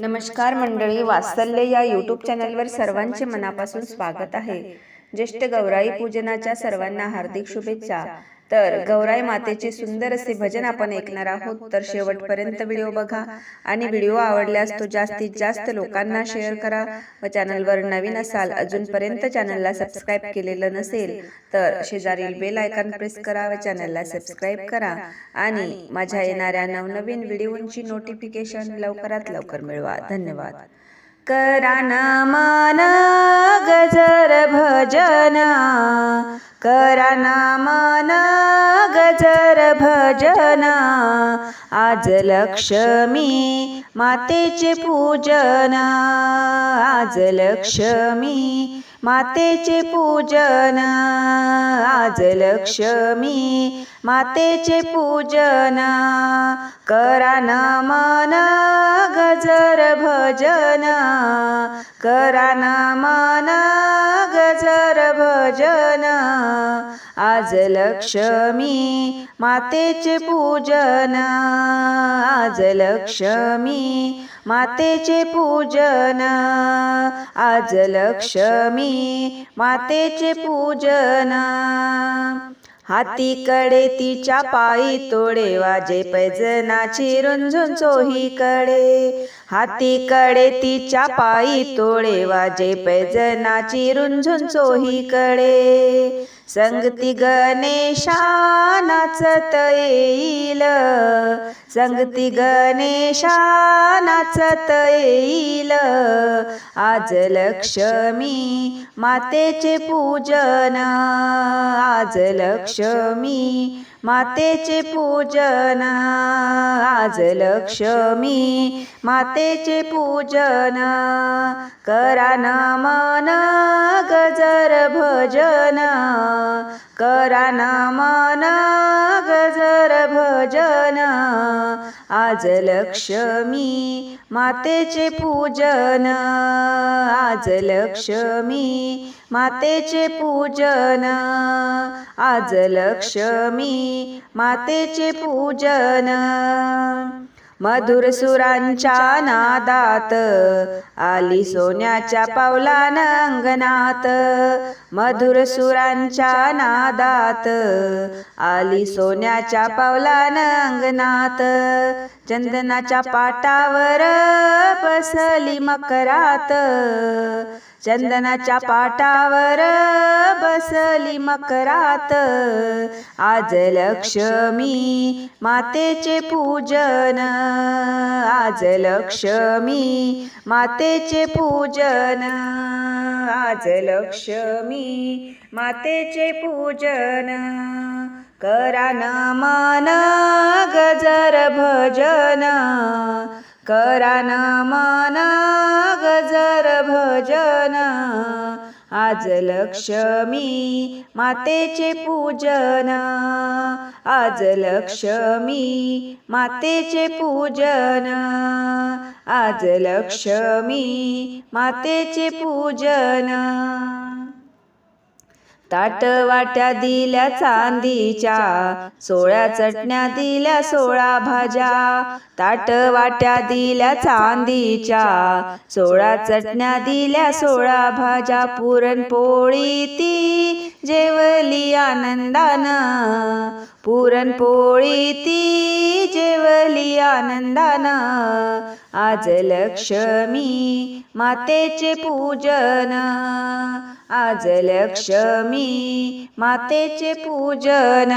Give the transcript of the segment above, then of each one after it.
नमस्कार मंडळी वात्सल्य या यूट्यूब चॅनलवर सर्वांचे मनापासून स्वागत आहे. ज्येष्ठ गौराई पूजनाच्या सर्वांना हार्दिक शुभेच्छा. तर गौराई मातेचे सुंदर असे भजन आपण ऐकणार आहोत तर शेवटपर्यंत व्हिडिओ बघा आणि व्हिडिओ आवडल्यास तो जास्तीत जास्त लोकांना शेअर करा व चॅनलवर नवीन असाल अजूनपर्यंत चॅनलला सबस्क्राईब केलेलं नसेल तर शेजारील बेल आयकॉन प्रेस करा व चॅनलला सबस्क्राईब करा. आणि माझ्या येणाऱ्या नवनवीन व्हिडिओंची नोटिफिकेशन लवकरात लवकर मिळवा. धन्यवाद. करा मन गजर भजना करान मन भजना. आज लक्ष्मी मातेचे पूजन. आज लक्ष्मी मातेचे पूजन. आज लक्ष्मी मातेचे पूजन. करा मना गजर भजन. करा मन गजर भजन. आज लक्ष्मी मातेचे पूजन. आज लक्ष्मी मातेचे पूजन. आज लक्ष्मी मातेचे पूजन. हातीकडे तिच्या पायी तोडे वाजे पैजनाची रुंझुन चोहीकडे हातीकडे तिच्या पायी तोडे वाजे पैजनाची रुंझुन चोहीकडे संगती गणेशा नाचत येईल. संगती गणेशा नाचत येईल. आज लक्ष्मी मातेचे पूजन. आज लक्ष्मी मातेचे पूजन. आज लक्ष्मी मातेचे पूजन. करा मन गजर भजन. करा मन गजर भजन. आज लक्ष्मी मातेचे पूजन. आज लक्ष्मी मातेचे पूजन. आज लक्ष्मी मातेचे पूजन. मधुर सुरांच्या नादात आली सोन्याच्या पावलान अंगणात. मधुर सुरांच्या नादात आली सोन्याच्या पावलान अंगणात. चंदनाच्या पाटावर बसली मकरात. चंदनाच्या पाटावर बसली मकरात. आज लक्ष्मी मातेचे पूजन. आज लक्ष्मी मातेचे पूजन. आज लक्ष्मी मातेचे पूजन. करा मन गजर भजन. करा मन जर भजन आज लक्ष्मी मातेचे पूजन आज लक्ष्मी मातेचे पूजन आज लक्ष्मी मातेचे पूजन. ताट वाट्या दिल्या चांदीच्या सोळ्या चटण्या दिल्या सोळा भाज्या. ताट वाट्या दिल्या चांदीच्या सोळा चटण्या दिल्या सोळा भाज्या. पुरणपोळी ती जेवली आनंदानं. पुरणपोळी ती जेवली आनंदानं. आज लक्ष्मी मातेचे पूजन. आज लक्ष्मी मातेचे पूजन.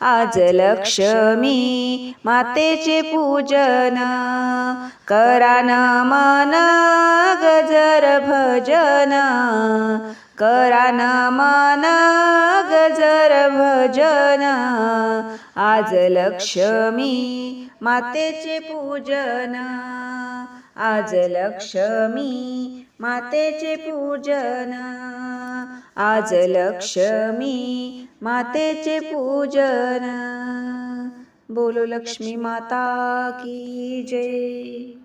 आज लक्ष्मी मातेचे पूजन. करा मन गजर भजन. करा मन गजर भजन आज लक्ष्मी मातेचे पूजन. आज लक्ष्मी मातेचे पूजन. आज लक्ष्मी मातेचे पूजन. बोलो लक्ष्मी माता की जय.